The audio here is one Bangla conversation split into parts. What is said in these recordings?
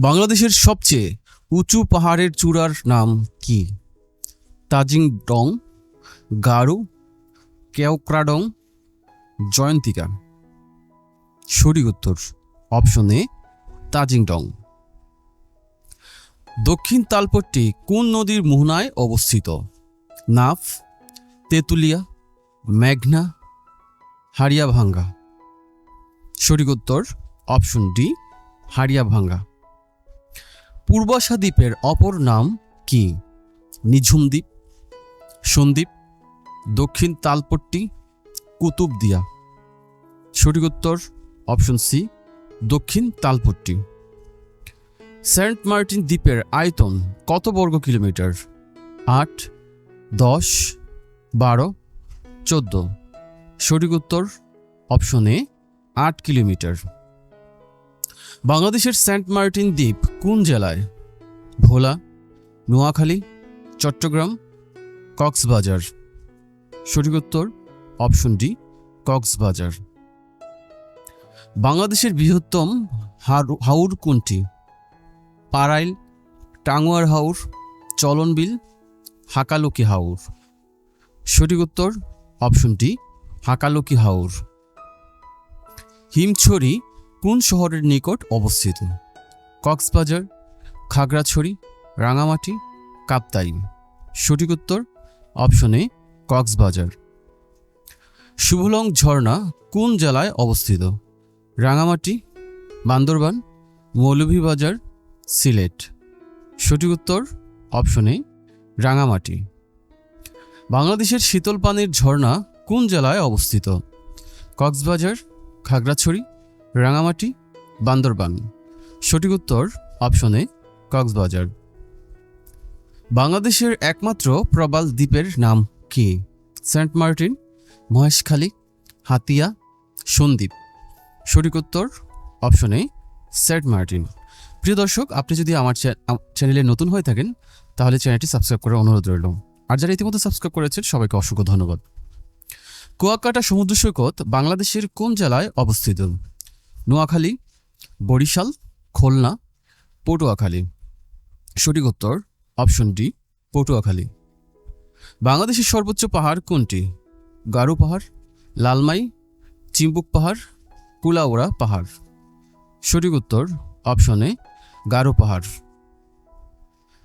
বাংলাদেশের সবচেয়ে উঁচু পাহাড়ের চূড়ার নাম কি? তাজিং ডং, গারু, কেওক্রাডং, জয়ন্তিকা। সঠিক উত্তর, অপশন এ, তাজিং ডং। দক্ষিণ তালপট্টি কোন নদীর মোহনায় অবস্থিত? নাফ, তেঁতুলিয়া, মেঘনা, হারিয়াভাঙ্গা। সঠিক উত্তর, অপশন ডি, হারিয়াভাঙ্গা। পূর্বাশা দ্বীপের অপর নাম কি? নিঝুম দ্বীপ সন্দ্বীপ, দক্ষিণ তালপট্টি, কুতুবদিয়া। সঠিক উত্তর অপশন সি, দক্ষিণ তালপট্টি। সেন্ট মার্টিন দ্বীপের আয়তন কত বর্গ কিলোমিটার? আট, দশ, বারো, চোদ্দ। সঠিক উত্তর অপশন এ, আট কিলোমিটার। বাংলাদেশের সেন্ট মার্টিন দ্বীপ কোন জেলায়? ভোলা, নোয়াখালী, চট্টগ্রাম, কক্সবাজার। সঠিক উত্তর, অপশন ডি, কক্সবাজার। বাংলাদেশের বৃহত্তম হাওর কোনটি? পাড়াইল টাঙ্গুয়ার হাউর, চলনবিল, হাকালুকি হাউর। সঠিক উত্তর, অপশন ডি, হাকালুকি হাওর হিমছড়ি কোন শহরের নিকট অবস্থিত? কক্সবাজার, খাগড়াছড়ি, রাঙামাটি, কাপ্তাই। সঠিক উত্তর, অপশন এ, কক্সবাজার। শুভলং ঝর্ণা কোন জেলায় অবস্থিত? রাঙামাটি, বান্দরবান, মৌলভীবাজার, সিলেট। সঠিক উত্তর, অপশন রাঙামাটি। বাংলাদেশের শীতল পানির ঝর্ণা কোন জেলায় অবস্থিত? কক্সবাজার, খাগড়াছড়ি রাঙামাটি, বান্দরবান। সঠিক উত্তর অপশনে কক্সবাজার। বাংলাদেশের একমাত্র প্রবাল দ্বীপের নাম কি? Saint Martin, Maheshkhali, Hatiya, Sandwip. সঠিক উত্তর অপশনে সেন্ট মার্টিন। প্রিয় দর্শক, আপনি যদি আমার চ্যানেলে নতুন হয়ে থাকেন, তাহলে চ্যানেলটি সাবস্ক্রাইব করার অনুরোধ রইল। আর যারা ইতিমধ্যে সাবস্ক্রাইব করেছেন, সবাইকে অসংখ্য ধন্যবাদ। কুয়াকাটা সমুদ্র সৈকত বাংলাদেশের কোন জেলায় অবস্থিত? নোয়াখালী, বরিশাল, খুলনা, পটুয়াখালী। সঠিক উত্তর অপশন ডি পটুয়াখালী। বাংলাদেশের সর্বোচ্চ পাহাড় কোনটি? গারো পাহাড়, লালমাই, চিম্বুক পাহাড়, কুলাউড়া পাহাড়। সঠিক উত্তর অপশনে গারো পাহাড়।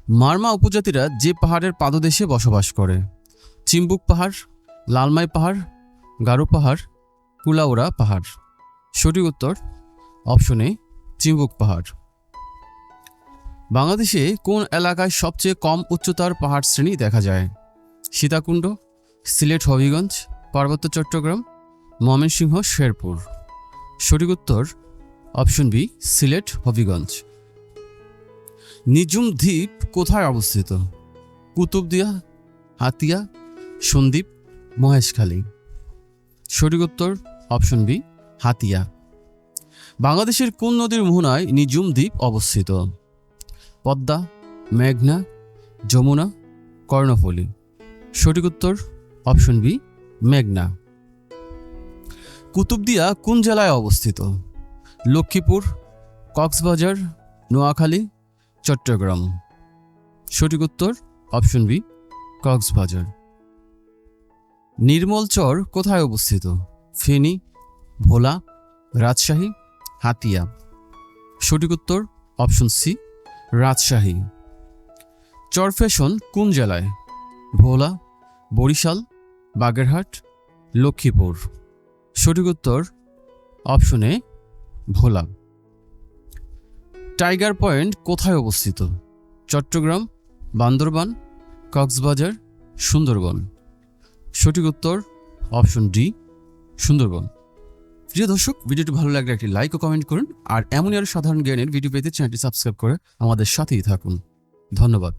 মারমা উপজাতিরা যে পাহাড়ের পাদদেশে বসবাস করে। চিম্বুক পাহাড়, লালমাই পাহাড়, গারো পাহাড়, কুলাউড়া পাহাড়। সঠিক উত্তর অপশন এ চিম্বুক পাহাড়। বাংলাদেশে কোন এলাকায় সবচেয়ে কম উচ্চতার পাহাড় শ্রেণি দেখা যায়? সীতাকুণ্ড, সিলেট হবিগঞ্জ, পার্বত্য চট্টগ্রাম, ময়মনসিংহ, শেরপুর। সঠিক উত্তর অপশন বি সিলেট হবিগঞ্জ। নিঝুম দ্বীপ কোথায় অবস্থিত? কুতুবদিয়া, হাতিয়া, সন্দ্বীপ, মহেশখালী। সঠিক উত্তর অপশন বি হাতিয়া। বাংলাদেশের কোন নদীর মোহনায় নিজুম দ্বীপ অবস্থিত? পদ্মা, মেঘনা, যমুনা, কর্ণফুলী। সঠিক উত্তর, অপশন বি, মেঘনা। কুতুবদিয়া কোন জেলায় অবস্থিত? লক্ষ্মীপুর, কক্সবাজার, নোয়াখালী, চট্টগ্রাম। সঠিক উত্তর, অপশন বি, কক্সবাজার। নির্মলচর কোথায় অবস্থিত? ফেনী ভোলা, রাজশাহী, হাতিয়া। সঠিক উত্তর অপশন সি রাজশাহী। চরফেশন কোন জেলায়? ভোলা, বরিশাল, বাগেরহাট, লক্ষ্মীপুর। সঠিক উত্তর অপশনে ভোলা। টাইগার পয়েন্ট কোথায় অবস্থিত? চট্টগ্রাম, বান্দরবান, কক্সবাজার, সুন্দরবন। সঠিক উত্তর অপশন ডি সুন্দরবন। প্রিয় দর্শক, ভিডিওটি ভালো লাগলে একটি লাইক ও কমেন্ট করুন, আর এমনই আরও সাধারণ জ্ঞানের ভিডিও পেতে চ্যানেলটি সাবস্ক্রাইব করে আমাদের সাথেই থাকুন। ধন্যবাদ।